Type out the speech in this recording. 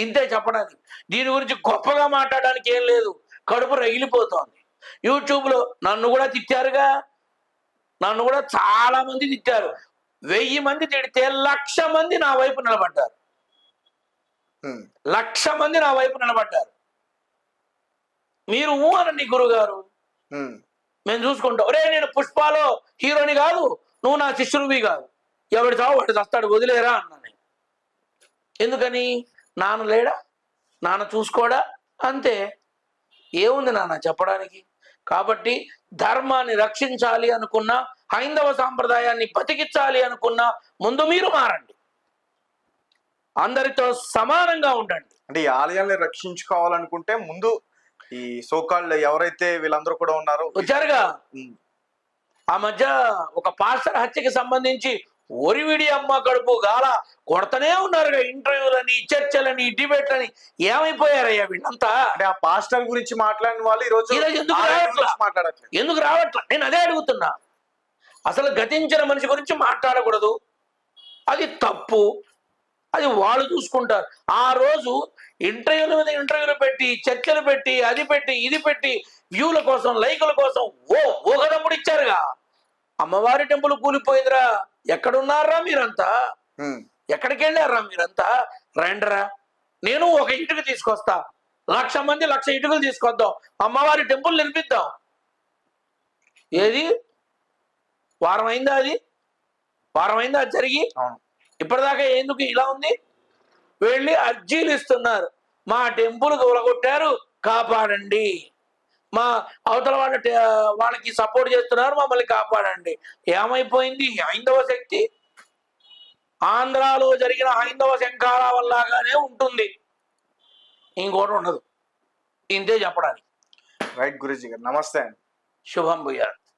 ఇంతే చెప్పడానికి. దీని గురించి గొప్పగా మాట్లాడడానికి ఏం లేదు. కడుపు రగిలిపోతోంది. యూట్యూబ్లో నన్ను కూడా తిట్టారుగా. నన్ను కూడా చాలా మంది తిట్టారు. వెయ్యి మంది తిడితే లక్ష మంది నా వైపు నిలబడ్డారు. లక్ష మంది నా వైపు నిలబడ్డారు. మీరు ఊ అనండి గురుగారు. మేము చూసుకుంటాం. ఒరే నేను పుష్పాలో హీరోని కాదు. నువ్వు నా శిష్యుడివి కాదు. ఎవడి చావు వాడు చస్తాడు వదిలేరా అన్నా నేను. ఎందుకని? నాన్న లేడా? నాన్న చూసుకోడా? అంతే. ఏముంది నాన్న చెప్పడానికి? కాబట్టి ధర్మాన్ని రక్షించాలి అనుకున్నా హైందవ సాంప్రదాయాన్ని బతికించాలి అనుకున్నా ముందు మీరు మారండి. అందరితో సమానంగా ఉండండి. అంటే ఈ ఆలయాల్ని రక్షించుకోవాలనుకుంటే ముందు ఈ సోకాళ్ళు ఎవరైతే వీళ్ళందరూ కూడా ఉన్నారో ఉమ్, ఆ మధ్య ఒక పాస్టర్ హత్యకి సంబంధించి ఒరివిడి అమ్మ కడుపు గాల కొడతనే ఉన్నారు ఇంటర్వ్యూలని చర్చలని డిబేట్లని. ఏమైపోయారయ్యా వీళ్ళంతా? అంటే ఆ పాస్టర్ గురించి మాట్లాడిన వాళ్ళు ఈ రోజు ఈ రోజు ఎందుకు రావట్లా? మాట్లాడట్లేదు. ఎందుకు రావట్లా? నేను అదే అడుగుతున్నా. అసలు గతించిన మనిషి గురించి మాట్లాడకూడదు. అది తప్పు. అది వాళ్ళు చూసుకుంటారు. ఆ రోజు ఇంటర్వ్యూల మీద ఇంటర్వ్యూలు పెట్టి చర్చలు పెట్టి అది పెట్టి ఇది పెట్టి వ్యూల కోసం లైకుల కోసం ఓ ఊగదమ్ముడు ఇచ్చారుగా. అమ్మవారి టెంపుల్ కూలిపోయిందిరా. ఎక్కడున్నారా మీరంతా? ఎక్కడికి వెళ్ళారా మీరంతా? రండిరా. నేను ఒక ఇటుక తీసుకొస్తా. లక్ష మంది లక్ష ఇటుకలు తీసుకొద్దాం. అమ్మవారి టెంపుల్ నిర్మిద్దాం. ఏది? వారం అయిందా అది? వారం అయిందా అది జరిగి? ఇప్పటిదాకా ఎందుకు ఇలా ఉంది? వెళ్ళి అర్జీలు ఇస్తున్నారు. మా టెంపుల్ కూలగొట్టారు. కాపాడండి. మా అవతల వాళ్ళ వాళ్ళకి సపోర్ట్ చేస్తున్నారు మమ్మల్ని కాపాడండి. ఏమైపోయింది? హైందవ శక్తి. ఆంధ్రాలో జరిగిన హైందవ శంఖాల వల్లగానే ఉంటుంది. ఇంకోటి ఉండదు. ఇంతే చెప్పడానికి. రైట్ గురుజీ గారు నమస్తే అండి. శుభం భూయాలు